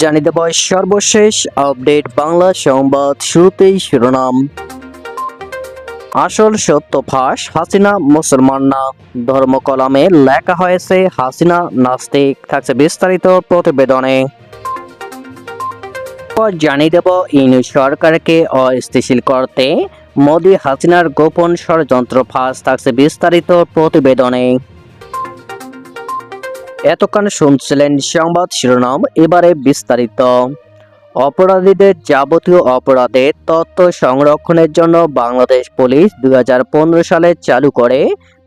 জানিয়ে দেব সর্বশেষ আপডেট বাংলা সংবাদ শুরুতেই শিরোনাম। আসল সত্য ফাঁস, হাসিনা মুসলমান না। ধর্ম কলামে লেখা হয়েছে, হাসিনা নাস্তিক, থাকছে বিস্তারিত প্রতিবেদনে। পর জানিয়ে দেব ইনু সরকারকে অস্থিতিশীল করতে, মোদি হাসিনার গোপন ষড়যন্ত্র ফাঁস, থাকছে বিস্তারিত প্রতিবেদনে। এতক্ষণ শুনছিলেন সংবাদ শিরোনাম, এবারে বিস্তারিত। অপরাধীদের যাবতীয় অপরাধের তথ্য সংরক্ষণের জন্য বাংলাদেশ পুলিশ দুই হাজার পনেরো সালে চালু করে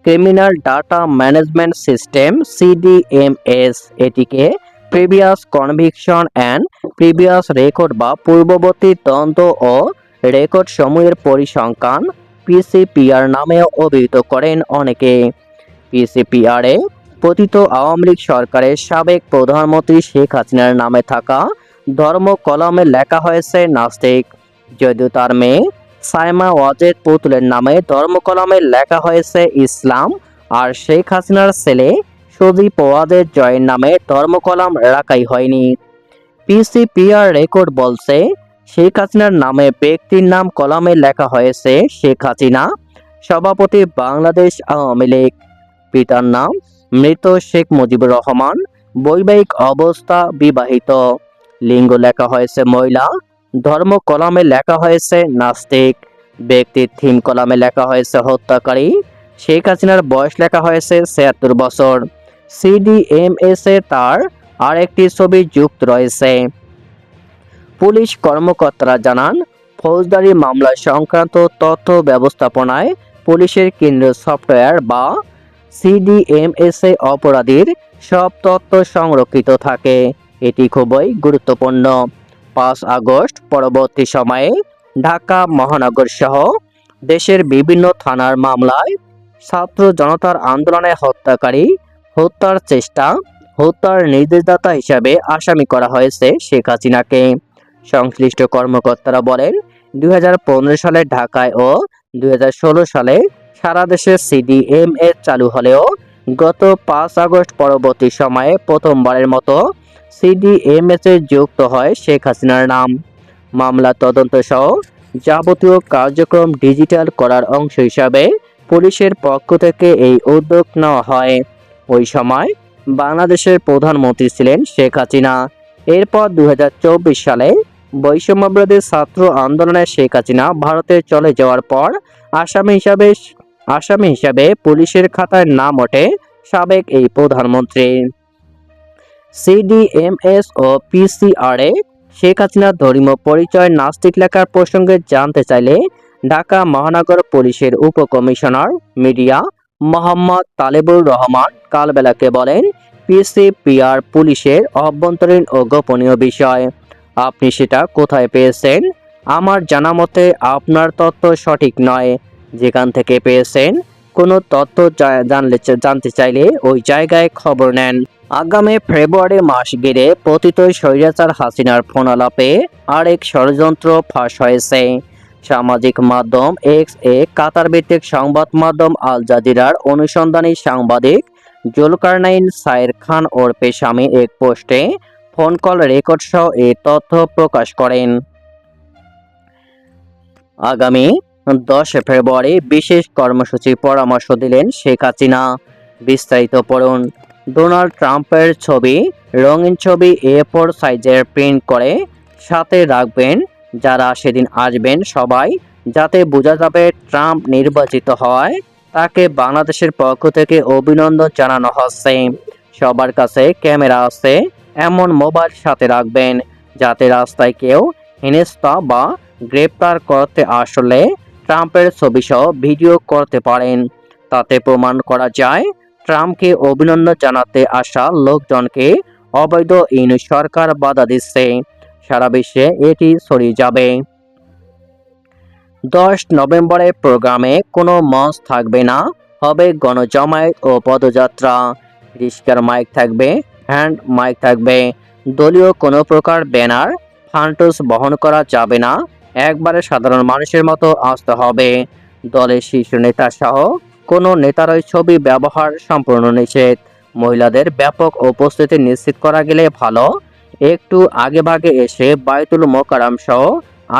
criminal data management system, CDMS. এটিকে previous conviction and previous record বা পূর্ববর্তী তদন্ত ও রেকর্ড সমূহের পরিসংখ্যান, পিসিপিআর নামেও অভিহিত করেন অনেকে। পিসিপিআরে পতিত আওয়ামী লীগ সরকারের সাবেক প্রধানমন্ত্রী শেখ হাসিনার নামে থাকা ধর্ম কলমে লেখা হয়েছে নাস্তিক। যদিও তার মেয়ে সাইমা ওয়াজেদ পুতুলের নামে ধর্ম কলমে লেখা হয়েছে ইসলাম আর শেখ হাসিনার ছেলে সজীব ওয়াজেদ জয়ের নামে ধর্ম কলাম রাখাই হয়নি। পিসিপিআর রেকর্ড বলছে শেখ হাসিনার নামে ব্যক্তির নাম কলামে লেখা হয়েছে শেখ হাসিনা, সভাপতি বাংলাদেশ আওয়ামী লীগ। পিতার নাম মৃত শেখ মুজিবুর রহমান, বৈবাহিক অবস্থা বিবাহিত। লিঙ্গ লেখা হয়েছে মহিলা, ধর্ম কলামে লেখা হয়েছে নাস্তিক। ব্যক্তির থিম কলামে লেখা হয়েছে হত্যাকারী। শেখ হাসিনার বয়স লেখা হয়েছে ছিয়াত্তর বছর। সিডিএমএস এ তার আরেকটি ছবি যুক্ত রয়েছে। পুলিশ কর্মকর্তারা জানান, ফৌজদারি মামলা সংক্রান্ত তথ্য ব্যবস্থাপনায় পুলিশের কেন্দ্রীয় সফটওয়্যার বা সিডিএমএস এ অপরাধীর সব তথ্য সংরক্ষিত থাকে। এটি খুবই গুরুত্বপূর্ণ। পাঁচ আগস্ট পরবর্তী সময়ে ঢাকা মহানগর সহ দেশের বিভিন্ন থানার মামলায় ছাত্র জনতার আন্দোলনে হত্যাকারী হত্যার চেষ্টা, হত্যার নির্দেশদাতা হিসাবে আসামি করা হয়েছে শেখ হাসিনাকে। সংশ্লিষ্ট কর্মকর্তারা বলেন, দুই হাজার পনেরো সালে ঢাকায় ও দুই হাজার ষোলো সালে সারা দেশে সিডিএমএ চালু হলেও গত পাঁচ আগস্ট পরবর্তী সময়ে প্রথমবারের মতো সিডিএমএস যুক্ত হয় শেখ হাসিনার নাম। মামলা তদন্ত সহ যাবতীয় কার্যক্রম ডিজিটাল করার অংশ হিসাবে পুলিশের পক্ষ থেকে এই উদ্যোগ নেওয়া হয়। ওই সময় বাংলাদেশের প্রধানমন্ত্রী ছিলেন শেখ হাসিনা। এরপর দু হাজার চব্বিশ সালে বৈষম্যবিরোধী ছাত্র আন্দোলনে শেখ হাসিনা ভারতে চলে যাওয়ার পর আসামি হিসাবে আসামি হিসাবে পুলিশের খাতায় নাম ওঠে সাবেক এই প্রধানমন্ত্রী। সিডিএমএস ও পিসিআরএ শেখ হাসিনার ধর্মীয় পরিচয় নাস্তিক লেখার প্রসঙ্গে জানতে চাইলে ঢাকা মহানগর পুলিশের উপকমিশনার মিডিয়া মোহাম্মদ তালেবুর রহমান কালবেলাকে বলেন পিসিপিআর পুলিশের অভ্যন্তরীণ ও গোপনীয় বিষয়। আপনি সেটা কোথায় পেয়েছেন? আমার জানা মতে আপনার তথ্য সঠিক নয়। যেখান থেকে পেয়েছেন কোনো তথ্য জানলে জানতে চাইলে ওই জায়গায় খবর নেন। আগামী ফেব্রুয়ারি মাস ঘিরে পতিত স্বৈরাচার হাসিনার ফোনালাপে আরেক ষড়যন্ত্র ফাঁস হয়েছে। সামাজিক মাধ্যম এক্স এ কাতার ভিত্তিক সংবাদ মাধ্যম আল জাজিরার অনুসন্ধানী সাংবাদিক জুলকারনাইন সাইর খান ওরফে স্বামী এক পোস্টে ফোন কল রেকর্ড সহ এই তথ্য প্রকাশ করেন। আগামী দশ ফেব্রুয়ারি বিশেষ কর্মসূচি পরামর্শ দিলেন শেখ হাসিনা। বিস্তারিত পড়ুন। ডোনাল্ড ট্রাম্পের ছবি, রঙিন ছবি এ ফোর সাইজের প্রিন্ট করে সাথে রাখবেন। যারা সেদিন আসবেন সবাই, যাতে বোঝা যাবে ট্রাম্প নির্বাচিত হয়, তাকে বাংলাদেশের পক্ষ থেকে অভিনন্দন জানানো হচ্ছে। সবার কাছে ক্যামেরা আছে, এমন মোবাইল সাথে রাখবেন, যাতে রাস্তায় কেউ হেনস্থা বা গ্রেপ্তার করতে আসলে ট্রাম্পের ছবি সহ ভিডিও করতে পারেন। তাতে প্রমাণ করা যায়, ট্রাম্পকে অভিনন্দন জানাতে আসা লোকজনকে অবৈধ ইন সরকার বাধা দিচ্ছে। সারা বিশ্বে এটি ছড়িয়ে যাবে। দশ নভেম্বরের প্রোগ্রামে কোনো মঞ্চ থাকবে না, হবে গণজমায়েত ও পদযাত্রা। রিস্কার মাইক থাকবে, হ্যান্ড মাইক থাকবে। দলীয় কোনো প্রকার ব্যানার, ফান্টুস বহন করা যাবে না। একবারে সাধারণ মানুষের মতো আসতে হবে। দলের শীর্ষ নেতা সহ কোনো নেতারই ছবি ব্যবহার সম্পূর্ণ নিষেধ। মহিলাদের ব্যাপক উপস্থিতি নিশ্চিত করা গেলে ভালো। একটু আগে ভাগে এসে বায়তুল মোকারাম সহ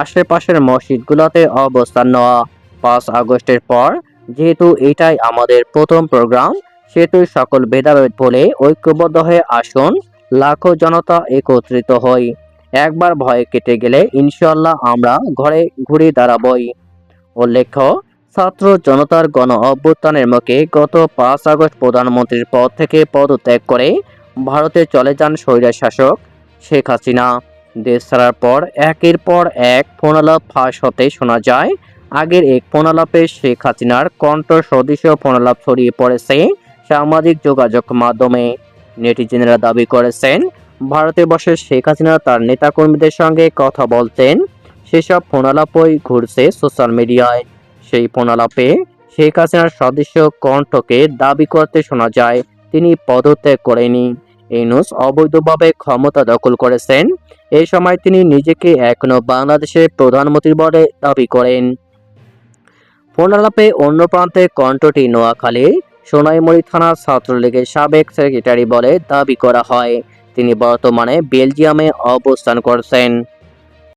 আশেপাশের মসজিদগুলোতে অবস্থান নেওয়া। পাঁচ আগস্টের পর যেহেতু এটাই আমাদের প্রথম প্রোগ্রাম, সেহেতু সকল ভেদাভেদ বলে ঐক্যবদ্ধ হয়ে আসুন। লাখো জনতা একত্রিত হই। একবার ভয় কেটে গেলে ইনশাল্লাহ আমরা ঘরে ঘুরে দাঁড়াবই। উল্লেখ্য, ছাত্র জনতার গণ অভ্যুত্থানের মুখে গত পাঁচ আগস্ট প্রধানমন্ত্রীর পদ থেকে পদত্যাগ করে ভারতে চলে যান স্বৈরাজ শাসক শেখ হাসিনা। দেশ ছাড়ার পর একের পর এক ফোনালাপ ফাঁস হতে শোনা যায়, আগের এক ফোনালাপে শেখ হাসিনার কণ্ঠ সদৃশ ফোনালাপ ছড়িয়ে পড়েছে সামাজিক যোগাযোগ মাধ্যমে। নেটিজেনরা দাবি করেছেন ভারতে বসে শেখ হাসিনা তার নেতাকর্মীদের সঙ্গে কথা বলতেন। সেসব ফোনালাপই ঘুরছে সোশ্যাল মিডিয়ায়। সেই ফোনালাপে শেখ হাসিনার সদস্য কণ্ঠকে দাবি করতে শোনা যায়, তিনি পদত্যাগ করেনি ইউনুস অবৈধভাবে ক্ষমতা দখল করেছেন। এই সময় তিনি নিজেকে এখনও বাংলাদেশের প্রধানমন্ত্রী বলে দাবি করেন। ফোনালাপে অন্য প্রান্তে কণ্ঠটি নোয়াখালী, সোনাইমুড়ি থানার ছাত্রলীগের সাবেক সেক্রেটারি বলে দাবি করা হয়। তিনি বর্তমানে বেলজিয়ামে অবস্থান করছেন।